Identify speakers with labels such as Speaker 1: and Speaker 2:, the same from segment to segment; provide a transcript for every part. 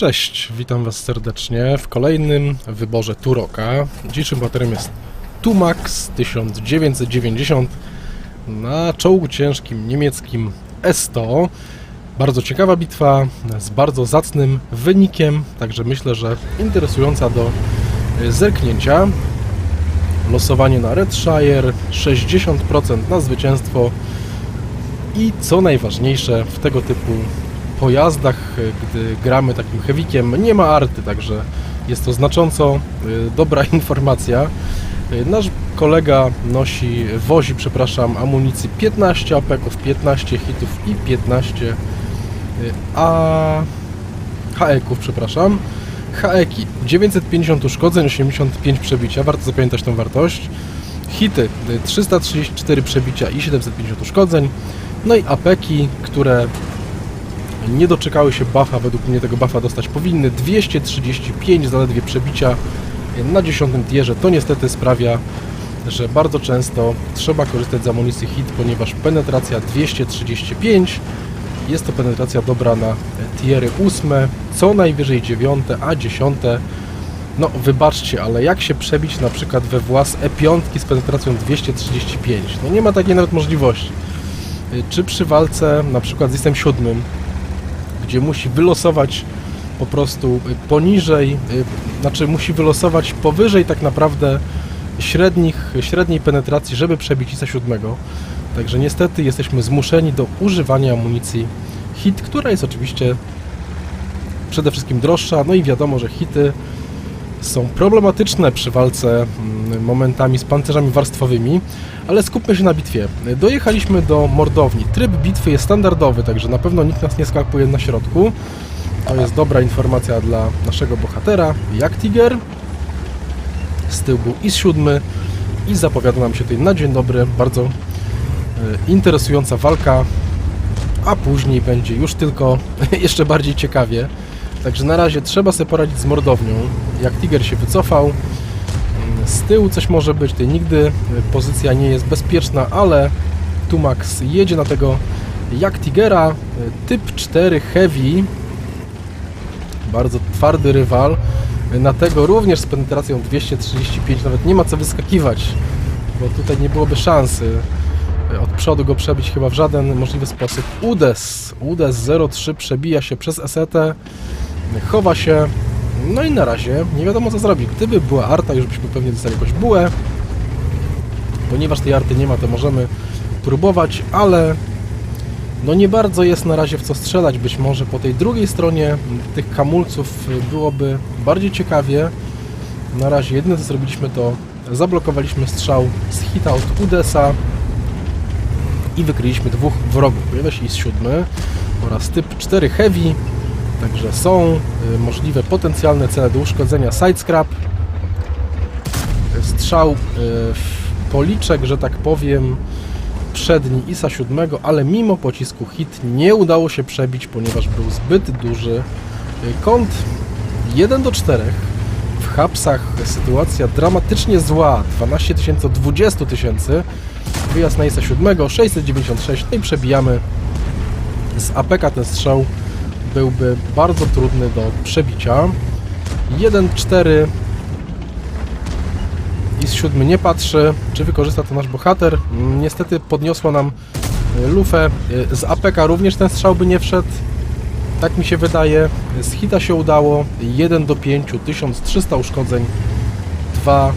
Speaker 1: Cześć, witam Was serdecznie w kolejnym wyborze Turoka. Dzisiejszym bohaterem jest Tumax 1990 na czołgu ciężkim niemieckim S100. Bardzo ciekawa bitwa z bardzo zacnym wynikiem, także myślę, że interesująca do y, zerknięcia. Losowanie na Redshire, 60% na zwycięstwo i co najważniejsze w tego typu pojazdach, y, gdy gramy takim heavykiem, nie ma arty, także jest to znacząco y, dobra informacja. Y, Nasz kolega nosi, wozi, przepraszam, amunicji 15 apeków, 15 hitów i 15 y, a haeków, przepraszam. Haeki 950 uszkodzeń, 85 przebicia, warto zapamiętać tą wartość. Hity y, 334 przebicia i 750 uszkodzeń. No i apeki, które nie doczekały się buffa, według mnie tego buffa dostać powinny. 235 zaledwie przebicia na 10 tierze. To niestety sprawia, że bardzo często trzeba korzystać z amunicji hit, ponieważ penetracja 235 jest to penetracja dobra na tiery 8, co najwyżej 9, a 10 no wybaczcie, ale jak się przebić na przykład we włas E5 z penetracją 235? No nie ma takiej nawet możliwości. Czy przy walce na przykład z listem 7 gdzie musi wylosować po prostu y, poniżej, y, znaczy musi wylosować powyżej tak naprawdę średnich, średniej penetracji, żeby przebić ISA 7. Także niestety jesteśmy zmuszeni do używania amunicji hit, która jest oczywiście przede wszystkim droższa, no i wiadomo, że hity są problematyczne przy walce mm, momentami z pancerzami warstwowymi, ale skupmy się na bitwie. Dojechaliśmy do mordowni. Tryb bitwy jest standardowy, także na pewno nikt nas nie skakuje na środku. To jest dobra informacja dla naszego bohatera, jak Tiger. Z tyłu był IS-7 i zapowiada nam się tutaj na dzień dobry bardzo e, interesująca walka, a później będzie już tylko jeszcze bardziej ciekawie. Także na razie trzeba sobie poradzić z mordownią. Jak Tiger się wycofał, z tyłu coś może być, tutaj nigdy y, pozycja nie jest bezpieczna, ale Tumax jedzie na tego jak Tigera, y, typ 4 Heavy, bardzo twardy rywal, y, na tego również z penetracją 235, nawet nie ma co wyskakiwać, bo tutaj nie byłoby szansy od przodu go przebić chyba w żaden możliwy sposób. Udes, Udes 03 przebija się przez Esetę, chowa się, no i na razie nie wiadomo co zrobi. Gdyby była arta, już byśmy pewnie dostali jakąś bułę. Ponieważ tej arty nie ma, to możemy próbować, ale no nie bardzo jest na razie w co strzelać. Być może po tej drugiej stronie tych kamulców byłoby bardziej ciekawie. Na razie jedyne co zrobiliśmy to zablokowaliśmy strzał z hita od Udesa i wykryliśmy dwóch wrogów. Pojawia się IS-7 oraz typ 4 Heavy, Także są y, możliwe potencjalne cele do uszkodzenia sidescrap. Strzał y, w policzek, że tak powiem, przedni ISA 7, ale mimo pocisku hit nie udało się przebić, ponieważ był zbyt duży y, kąt 1 do 4. W hapsach sytuacja dramatycznie zła, 12 tysięcy od 20 tysięcy. Wyjazd na ISA 7, 696, no i przebijamy z APK ten strzał byłby bardzo trudny do przebicia. 1-4 i z siódmy nie patrzy, czy wykorzysta to nasz bohater. Niestety podniosło nam y, lufę. Y, Z APK również ten strzał by nie wszedł. Tak mi się wydaje. Z hita się udało. 1 do 5, 1300 uszkodzeń. Dwa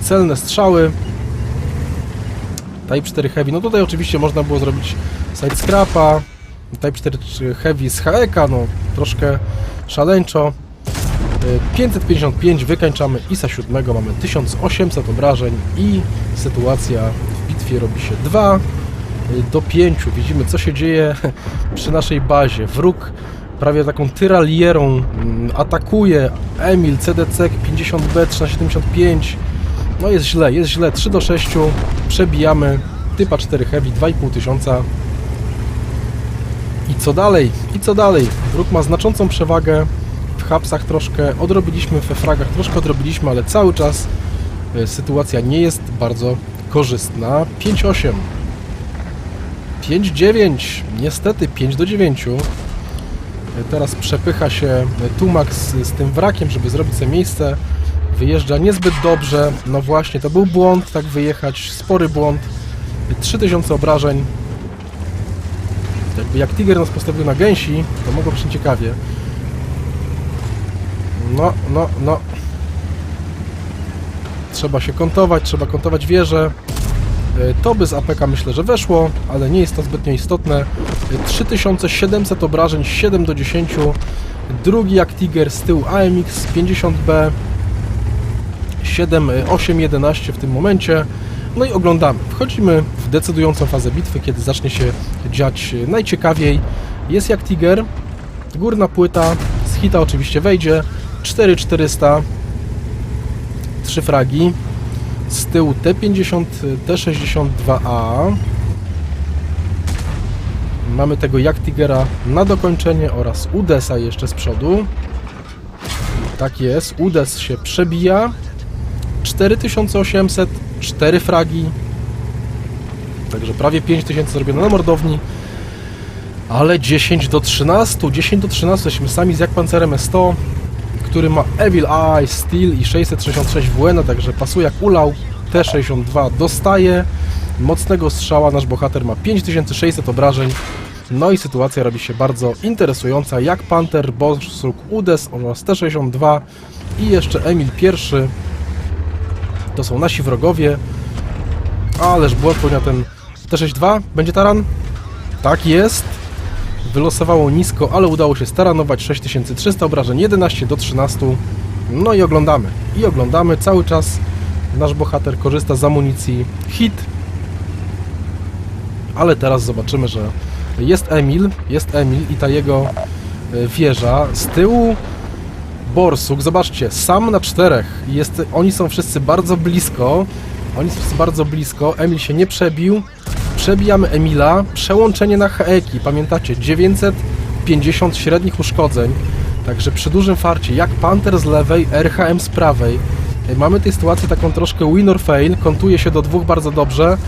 Speaker 1: celne strzały. Type 4 Heavy. No tutaj oczywiście można było zrobić side scrapa, Type 4 Heavy z HEK, no troszkę szaleńczo. Y, 555 wykańczamy ISA 7, mamy 1800 obrażeń i sytuacja w bitwie robi się 2 do 5. Widzimy co się dzieje przy naszej bazie. Wróg prawie taką tyralierą mm, atakuje. Emil, CDC 50B 375. No jest źle, jest źle. 3 do 6 przebijamy typa 4 Heavy 2,5 tysiąca. I co dalej? I co dalej? Wróg ma znaczącą przewagę. W hapsach troszkę odrobiliśmy, we fragach troszkę odrobiliśmy, ale cały czas e, sytuacja nie jest bardzo korzystna. 5-8. 5-9. Niestety 5 do 9. Teraz przepycha się Tumax z, z tym wrakiem, żeby zrobić sobie miejsce. Wyjeżdża niezbyt dobrze. No właśnie, to był błąd, tak wyjechać. Spory błąd. 3000 obrażeń. Jakby jak Tiger nas postawił na gęsi, to mogło być ciekawie. No, no, no. Trzeba się kontować, trzeba kontować wieżę. E, To by z APK myślę, że weszło, ale nie jest to zbytnio istotne. E, 3700 obrażeń, 7 do 10. Drugi jak Tiger z tyłu AMX 50B. 7, 8, 11 w tym momencie. No i oglądamy. Wchodzimy w decydującą fazę bitwy, kiedy zacznie się dziać najciekawiej. Jest jak Tiger. Górna płyta. Z hita oczywiście wejdzie. 4400. 3 fragi. Z tyłu T50, T62A. Mamy tego jak Tigera na dokończenie oraz Udesa jeszcze z przodu. Tak jest, Udes się przebija. 4800, 4 fragi. Także prawie 5000 zrobione na mordowni. Ale 10 do 13, 10 do 13 jesteśmy sami z jak pancerem S100 który ma Evil Eye, Steel i 666 WN, także pasuje jak ulał. T62 dostaje mocnego strzała, nasz bohater ma 5600 obrażeń. No i sytuacja robi się bardzo interesująca, jak Panther, Borsuk, Udes oraz T62 i jeszcze Emil I. To są nasi wrogowie. Ależ błąd popełnia ten T62. Będzie taran? Tak jest. Wylosowało nisko, ale udało się staranować 6300 obrażeń, 11 do 13. No i oglądamy. I oglądamy cały czas. Nasz bohater korzysta z amunicji hit. Ale teraz zobaczymy, że jest Emil, jest Emil i ta jego e, wieża. Z tyłu Borsuk, zobaczcie, sam na czterech. Jest, oni są wszyscy bardzo blisko. Oni są wszyscy bardzo blisko. Emil się nie przebił. Przebijamy Emila. Przełączenie na Heeki. Pamiętacie, 950 średnich uszkodzeń. Także przy dużym farcie, jak Panther z lewej, RHM z prawej. E, Mamy tej sytuacji taką troszkę win or fail. Kontuje się do dwóch bardzo dobrze.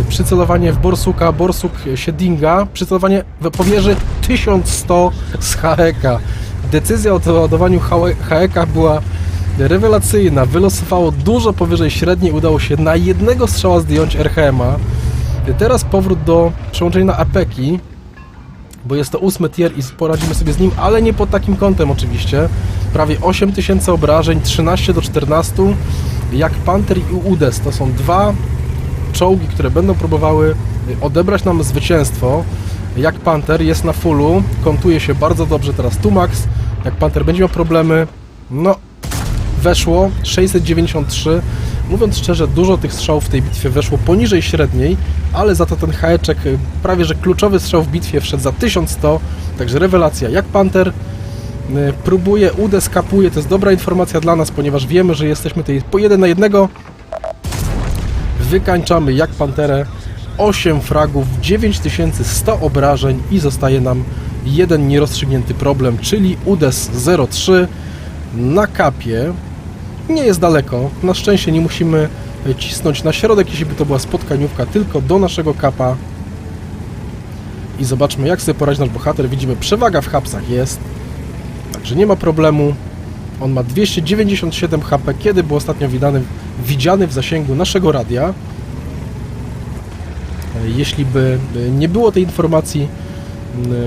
Speaker 1: E, Przycelowanie w Borsuka, Borsuk się dinga. Przycelowanie w powierzy 1100 z Haeka. Decyzja o doładowaniu Haeka była rewelacyjna. Wylosowało dużo powyżej średniej. Udało się na jednego strzała zdjąć RHM-a. Teraz powrót do przełączenia na apeki, bo jest to ósmy tier i poradzimy sobie z nim, ale nie pod takim kątem oczywiście. Prawie 8000 obrażeń, 13 do 14. Jak Panther i Udes to są dwa czołgi, które będą próbowały odebrać nam zwycięstwo. Jak Panther jest na fullu, kontuje się bardzo dobrze teraz Tumax. Jak Panther będzie miał problemy, no weszło 693. Mówiąc szczerze, dużo tych strzałów w tej bitwie weszło poniżej średniej, ale za to ten haeczek, y, prawie że kluczowy strzał w bitwie wszedł za 1100, także rewelacja. Jak Panther y, próbuje, udes kapuje, to jest dobra informacja dla nas, ponieważ wiemy, że jesteśmy tutaj po jeden na jednego. Wykańczamy jak Panterę 8 fragów, 9100 obrażeń i zostaje nam jeden nierozstrzygnięty problem, czyli UDES 03 na kapie. Nie jest daleko, na szczęście nie musimy cisnąć na środek, jeśli by to była spotkaniówka, tylko do naszego kapa. I zobaczmy jak sobie poradzi nasz bohater. Widzimy przewaga w hapsach jest, także nie ma problemu. On ma 297 HP, kiedy był ostatnio widziany, widziany w zasięgu naszego radia. E, Jeśli by e, nie było tej informacji,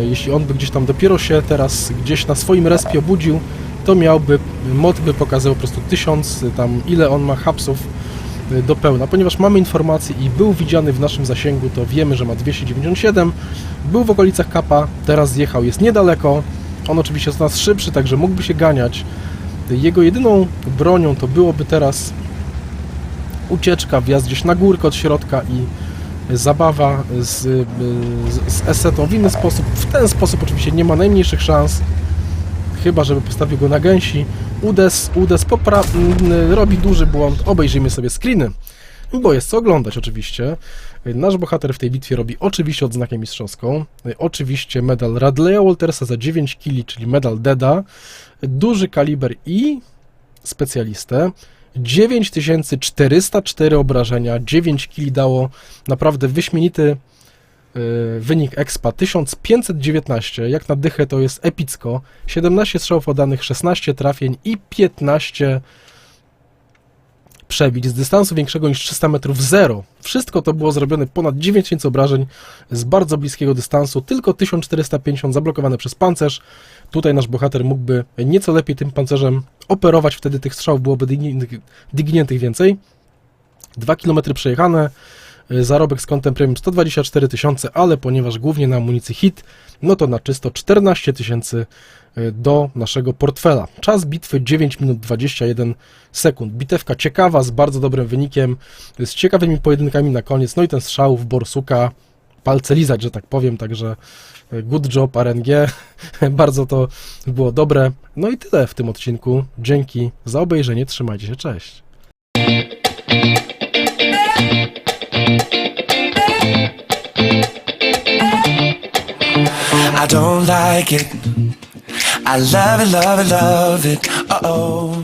Speaker 1: jeśli on by gdzieś tam dopiero się teraz gdzieś na swoim respie obudził, to miałby, mod by pokazał po prostu 1000, tam ile on ma hapsów y, do pełna. Ponieważ mamy informacje i był widziany w naszym zasięgu, to wiemy, że ma 297. Był w okolicach kapa, teraz zjechał, jest niedaleko. On oczywiście jest od nas szybszy, także mógłby się ganiać. Jego jedyną bronią to byłoby teraz ucieczka, wjazd gdzieś na górkę od środka i zabawa z, z, esetą w inny sposób. W ten sposób oczywiście nie ma najmniejszych szans chyba żeby postawił go na gęsi. Udes, Udes popra- robi duży błąd. Obejrzyjmy sobie screeny, bo jest co oglądać oczywiście. Nasz bohater w tej bitwie robi oczywiście odznakę mistrzowską. Oczywiście medal Radleya Waltersa za 9 kili, czyli medal Deda. Duży kaliber i specjalistę. 9404 obrażenia, 9 kili dało naprawdę wyśmienity Yy, Wynik Expa 1519, jak na dychę to jest epicko. 17 strzałów oddanych, 16 trafień i 15 przebić z dystansu większego niż 300 metrów 0. Wszystko to było zrobione ponad 9000 obrażeń z bardzo bliskiego dystansu, tylko 1450 zablokowane przez pancerz. Tutaj nasz bohater mógłby nieco lepiej tym pancerzem operować, wtedy tych strzałów byłoby dygniętych więcej. 2 km przejechane, zarobek z kątem premium 124 tysiące, ale ponieważ głównie na amunicji hit, no to na czysto 14 tysięcy y, do naszego portfela. Czas bitwy 9 minut 21 sekund. Bitewka ciekawa, z bardzo dobrym wynikiem, z ciekawymi pojedynkami na koniec, no i ten strzał w Borsuka, palce lizać, że tak powiem, także y, good job RNG, bardzo to było dobre. No i tyle w tym odcinku. Dzięki za obejrzenie, trzymajcie się, cześć.
Speaker 2: I don't like it. I love it, love it, love it. Uh oh.